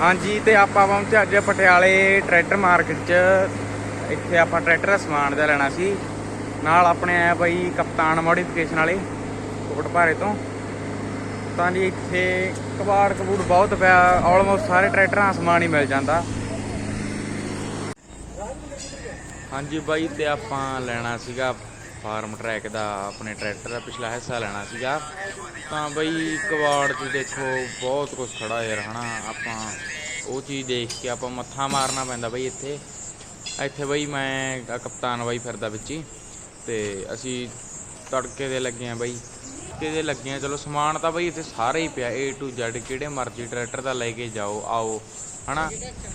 ਹਾਂਜੀ, ਤੇ ਆਪਾਂ ਪਹੁੰਚੇ ਅੱਜ ਪਟਿਆਲੇ ਟਰੈਕਟਰ ਮਾਰਕੀਟ 'ਚ ਇੱਥੇ ਆਪਾਂ ਟਰੈਕਟਰ ਦਾ ਸਮਾਨ ਦਾ ਲੈਣਾ ਸੀ। ਨਾਲ ਆਪਣੇ ਆਇਆ ਬਾਈ ਕਪਤਾਨ ਮੋਡੀਫਿਕੇਸ਼ਨ ਵਾਲੇ ਕੋਟ ਭਾਰੇ ਤੋਂ। ਤਾਂ ਜੀ ਇੱਥੇ ਕਬਾੜ ਕਬੂੜ ਬਹੁਤ ਪਿਆ ਆਲਮੋਸਟ ਸਾਰੇ ਟਰੈਕਟਰਾਂ ਦਾ ਸਮਾਨ ਹੀ ਮਿਲ ਜਾਂਦਾ। ਹਾਂਜੀ ਬਾਈ, ਤੇ ਆਪਾਂ ਲੈਣਾ ਸੀਗਾ ਫਾਰਮ ਟਰੈਕ ਦਾ ਆਪਣੇ ਟਰੈਕਟਰ ਦਾ ਪਿਛਲਾ ਹਿੱਸਾ ਲੈਣਾ ਸੀਗਾ। ਤਾਂ ਬਈ ਕਬਾੜ 'ਚ ਦੇਖੋ ਬਹੁਤ ਕੁਝ ਖੜਾ ਯਾਰ, ਹਨਾ? ਆਪਾਂ ਉਹ ਚੀਜ਼ ਦੇਖ ਕੇ ਆਪਾਂ ਮੱਥਾ ਮਾਰਨਾ ਪੈਂਦਾ ਬਈ ਇੱਥੇ। ਇੱਥੇ ਬਈ ਮੈਂ ਕਪਤਾਨ ਬਾਈ ਫਿਰਦਾ ਵਿੱਚ ਹੀ, ਤੇ ਅਸੀਂ ਤੜਕੇ ਦੇ ਲੱਗੇ ਆ ਬਈ। ਕਿਤੇ ਲੱਗੇ ਆ ਚਲੋ ਸਮਾਨ ਤਾਂ ਬਈ ਇੱਥੇ ਸਾਰੇ ਹੀ ਪਿਆ, A to Z, ਕਿਹੜੇ ਮਰਜ਼ੀ ਟਰੈਕਟਰ ਦਾ ਲੈ ਕੇ ਜਾਓ, ਆਓ, ਹਨਾ?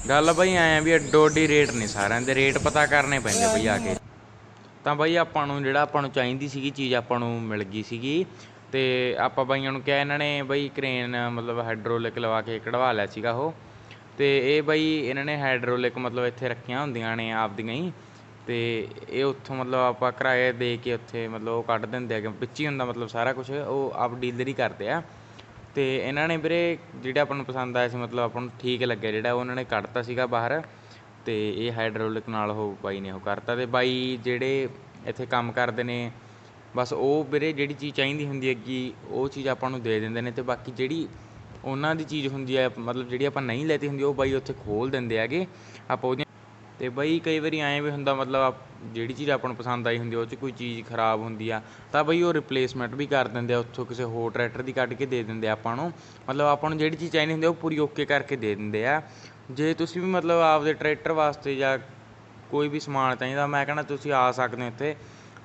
ਗੱਲ ਬਈ ਐ ਵੀ ਅੱਡੋ ਅੱਡੀ ਰੇਟ ਨਹੀਂ ਸਾਰਿਆਂ ਦੇ, ਰੇਟ ਪਤਾ ਕਰਨੇ ਪੈਂਦੇ ਬਈ ਆ ਕੇ। ਤਾਂ ਬਾਈ ਆਪਾਂ ਨੂੰ ਜਿਹੜਾ ਆਪਾਂ ਨੂੰ ਚਾਹੀਦੀ ਸੀਗੀ ਚੀਜ਼ ਆਪਾਂ ਨੂੰ ਮਿਲ ਗਈ ਸੀਗੀ। ਤੇ ਆਪਾਂ ਬਾਈਆਂ ਨੂੰ ਕਿਹਾ ਇਹਨਾਂ ਨੇ ਬਈ ਕ੍ਰੇਨ ਮਤਲਬ ਹਾਈਡ੍ਰੋਲਿਕ ਲਵਾ ਕੇ ਕਢਵਾ ਲਿਆ ਸੀਗਾ ਉਹ। ਤੇ ਇਹ ਬਈ ਇਹਨਾਂ ਨੇ ਹਾਈਡ੍ਰੋਲਿਕ ਮਤਲਬ ਇੱਥੇ ਰੱਖੀਆਂ ਹੁੰਦੀਆਂ ਨੇ ਆਪਦੀਆਂ ਹੀ। ਤੇ ਇਹ ਉੱਥੋਂ ਮਤਲਬ ਆਪਾਂ ਕਿਰਾਏ ਦੇ ਕੇ ਉੱਥੇ ਮਤਲਬ ਉਹ ਕੱਢ ਦਿੰਦੇ ਆ ਵਿੱਚ ਹੀ ਹੁੰਦਾ ਮਤਲਬ ਸਾਰਾ ਕੁਝ ਉਹ ਆਪ ਡੀਲਰ ਹੀ ਕਰਦੇ ਆ। ਤੇ ਇਹਨਾਂ ਨੇ ਵੀਰੇ, ਜਿਹੜਾ ਆਪਾਂ ਨੂੰ ਪਸੰਦ ਆਇਆ ਸੀ, ਮਤਲਬ ਆਪਾਂ ਨੂੰ ਠੀਕ ਲੱਗਿਆ ਜਿਹੜਾ ਉਹ ਉਹਨਾਂ ਨੇ ਕੱਢਤਾ ਸੀਗਾ ਬਾਹਰ। ਅਤੇ ਇਹ ਹਾਈਡਰੋਲਿਕ ਨਾਲ ਉਹ ਬਾਈ ਨੇ ਉਹ ਕਰਤਾ ਅਤੇ ਬਾਈ ਜਿਹੜੇ ਇੱਥੇ ਕੰਮ ਕਰਦੇ ਨੇ, ਬਸ ਉਹ ਵੀਰੇ ਜਿਹੜੀ ਚੀਜ਼ ਚਾਹੀਦੀ ਹੁੰਦੀ ਹੈਗੀ, ਉਹ ਚੀਜ਼ ਆਪਾਂ ਨੂੰ ਦੇ ਦਿੰਦੇ ਨੇ ਅਤੇ ਬਾਕੀ ਜਿਹੜੀ ਉਹਨਾਂ ਦੀ ਚੀਜ਼ ਹੁੰਦੀ ਹੈ, ਮਤਲਬ ਜਿਹੜੀ ਆਪਾਂ ਨਹੀਂ ਲੈਤੀ ਹੁੰਦੀ, ਉਹ ਬਾਈ ਉੱਥੇ ਖੋਲ੍ਹ ਦਿੰਦੇ ਹੈਗੇ। ਆਪਾਂ ਉਹਦੀਆਂ ਅਤੇ ਬਈ ਕਈ ਵਾਰੀ ਐਂ ਵੀ ਹੁੰਦਾ ਮਤਲਬ ਆਪ- ਜਿਹੜੀ ਚੀਜ਼ ਆਪਾਂ ਨੂੰ ਪਸੰਦ ਆਈ ਹੁੰਦੀ ਉਹ 'ਚ ਕੋਈ ਚੀਜ਼ ਖਰਾਬ ਹੁੰਦੀ ਆ, ਤਾਂ ਬਈ ਉਹ ਰਿਪਲੇਸਮੈਂਟ ਵੀ ਕਰ ਦਿੰਦੇ ਆ, ਉੱਥੋਂ ਕਿਸੇ ਹੋਰ ਟਰੈਕਟਰ ਦੀ ਕੱਢ ਕੇ ਦੇ ਦਿੰਦੇ ਆ ਆਪਾਂ ਨੂੰ। ਮਤਲਬ ਆਪਾਂ ਨੂੰ ਜਿਹੜੀ ਚੀਜ਼ ਚਾਹੀਦੀ ਹੁੰਦੀ ਉਹ ਪੂਰੀ ਓਕੇ ਕਰਕੇ ਦੇ ਦਿੰਦੇ ਆ। ਜੇ ਤੁਸੀਂ ਵੀ ਮਤਲਬ ਆਪਦੇ ਟਰੈਕਟਰ ਵਾਸਤੇ ਜਾਂ ਕੋਈ ਵੀ ਸਮਾਨ ਚਾਹੀਦਾ, ਮੈਂ ਕਹਿੰਦਾ ਤੁਸੀਂ ਆ ਸਕਦੇ ਹੋ ਇੱਥੇ।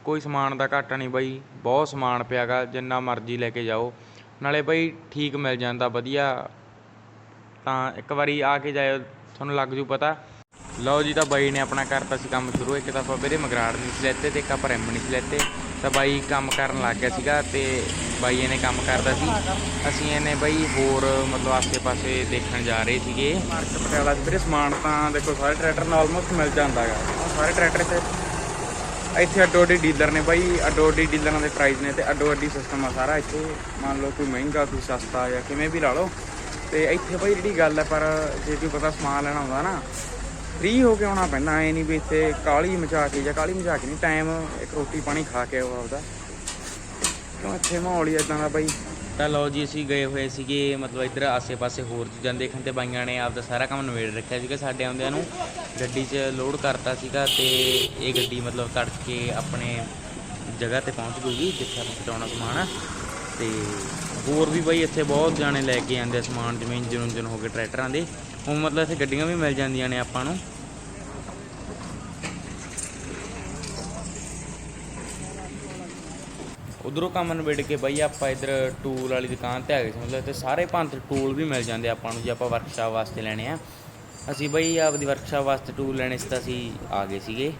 ਕੋਈ ਸਮਾਨ ਦਾ ਘਾਟਾ ਨਹੀਂ ਬਈ, ਬਹੁਤ ਸਮਾਨ ਪਿਆਗਾ, ਜਿੰਨਾ ਮਰਜ਼ੀ ਲੈ ਕੇ ਜਾਓ। ਨਾਲੇ ਬਈ ਠੀਕ ਮਿਲ ਜਾਂਦਾ, ਵਧੀਆ। ਤਾਂ ਇੱਕ ਵਾਰੀ ਆ ਕੇ ਜਾਇਓ, ਤੁਹਾਨੂੰ ਲੱਗ ਜੂ ਪਤਾ। ਲਓ ਜੀ, ਤਾਂ ਬਾਈ ਨੇ ਆਪਣਾ ਕਰਤਾ ਸੀ ਕੰਮ ਸ਼ੁਰੂ। ਇੱਕ ਤਾਂ ਆਪਾਂ ਵੀਰੇ ਮਗਰਾੜ ਨਹੀਂ ਸੀ ਲੈਤੇ ਤੇ ਇੱਕ ਆਪਾਂ ਰਿਮ ਨਹੀਂ ਸੀ ਲੈਤੇ। ਤਾਂ ਬਾਈ ਕੰਮ ਕਰਨ ਲੱਗ ਗਿਆ ਸੀਗਾ ਤੇ ਬਾਈ ਇਹਨੇ ਕੰਮ ਕਰਦਾ ਸੀ। ਅਸੀਂ ਇਹਨੇ ਬਾਈ ਹੋਰ ਮਤਲਬ ਆਸੇ-ਪਾਸੇ ਦੇਖਣ ਜਾ ਰਹੇ ਸੀਗੇ। ਮਾਰਕੀਟ ਪਟਿਆਲਾ 'ਚ ਵੀਰੇ ਸਮਾਨ ਤਾਂ ਦੇਖੋ, ਸਾਰੇ ਟਰੈਕਟਰ ਨਾਲ ਆਲਮੋਸਟ ਮਿਲ ਜਾਂਦਾ ਹੈਗਾ। ਸਾਰੇ ਟਰੈਕਟਰ ਇੱਥੇ ਇੱਥੇ ਅੱਡੋ ਅੱਡੀ ਡੀਲਰ ਨੇ ਬਾਈ ਅੱਡੋ ਅੱਡੀ ਡੀਲਰਾਂ ਦੇ ਪ੍ਰਾਈਸ ਨੇ ਤੇ ਅੱਡੋ ਅੱਡੀ ਸਿਸਟਮ ਆ ਸਾਰਾ। ਇੱਥੇ ਮੰਨ ਲਓ ਕੋਈ ਮਹਿੰਗਾ, ਕੋਈ ਸਸਤਾ ਜਾਂ ਕਿਵੇਂ ਵੀ ਲਾ ਲਓ। ਤੇ ਇੱਥੇ ਬਾਈ ਜਿਹੜੀ ਗੱਲ ਹੈ, ਪਰ ਜੇ ਕੋਈ ਪਤਾ ਸਮਾਨ ਲੈਣਾ ਹੁੰਦਾ ਨਾ ਫ੍ਰੀ ਹੋ ਕੇ ਆਉਣਾ ਪੈਂਦਾ, ਐ ਨਹੀਂ ਵੀ ਇੱਥੇ ਕਾਲੀ ਮਚਾ ਕੇ ਜਾਂ ਕਾਲੀ ਮਚਾ ਕੇ ਨਹੀਂ ਟਾਈਮ ਇੱਕ ਰੋਟੀ ਪਾਣੀ ਖਾ ਕੇ ਆਓ ਆਪਦਾ। ਕਿਉਂ ਇੱਥੇ ਮਾਹੌਲ ਹੀ ਇਦਾਂ ਦਾ ਬਾਈ? ਤਾਂ ਲਓ ਜੀ, ਅਸੀਂ ਗਏ ਹੋਏ ਸੀਗੇ, ਮਤਲਬ ਇੱਧਰ ਆਸੇ-ਪਾਸੇ ਹੋਰ ਚੀਜ਼ਾਂ ਦੇਖਣ ਤੇ ਬਾਈਆਂ ਨੇ ਆਪਦਾ ਸਾਰਾ ਕੰਮ ਨਵੇੜ ਰੱਖਿਆ ਸੀਗਾ ਸਾਡੇ ਆਉਂਦਿਆਂ ਨੂੰ। ਗੱਡੀ 'ਚ ਲੋਡ ਕਰਤਾ ਸੀਗਾ ਤੇ ਇਹ ਗੱਡੀ ਮਤਲਬ ਤੜਕੇ ਆਪਣੇ ਜਗ੍ਹਾ ਤੇ ਪਹੁੰਚ ਗਈ ਜਿੱਥੇ ਆਪਾਂ ਪਹੁੰਚਾਉਣਾ ਸਮਾਨ ਤੇ ਹੋਰ ਵੀ ਬਾਈ ਇੱਥੇ ਬਹੁਤ ਜਾਣੇ ਲੈ ਕੇ ਆਉਂਦੇ ਆ ਸਮਾਨ, ਜਿਵੇਂ ਇੰਜਨ ਉਂਜਨ ਹੋ ਗਏ, ਟਰੈਕਟਰਾਂ ਦੇ। ਹੁਣ ਮਤਲਬ ਇੱਥੇ ਗੱਡੀਆਂ ਵੀ ਮਿਲ ਜਾਂਦੀਆਂ ਨੇ ਆਪਾਂ ਨੂੰ। ਉਧਰੋਂ ਕੰਮ ਨਿਬੇੜ ਕੇ ਬਈ ਆਪਾਂ ਇੱਧਰ ਟੂਲ ਵਾਲੀ ਦੁਕਾਨ ਤੇ ਆ ਗਏ ਸੀ। ਮਤਲਬ ਇੱਥੇ ਸਾਰੇ ਭਾਂਤ ਟੂਲ ਵੀ ਮਿਲ ਜਾਂਦੇ ਆਪਾਂ ਨੂੰ ਜੇ ਆਪਾਂ ਵਰਕਸ਼ਾਪ ਵਾਸਤੇ ਲੈਣੇ ਆ। ਅਸੀਂ ਬਈ ਆਪਦੀ ਵਰਕਸ਼ਾਪ ਵਾਸਤੇ ਟੂਲ ਲੈਣੇ ਸੀ ਤਾਂ ਅਸੀਂ ਆ ਗਏ ਸੀਗੇ।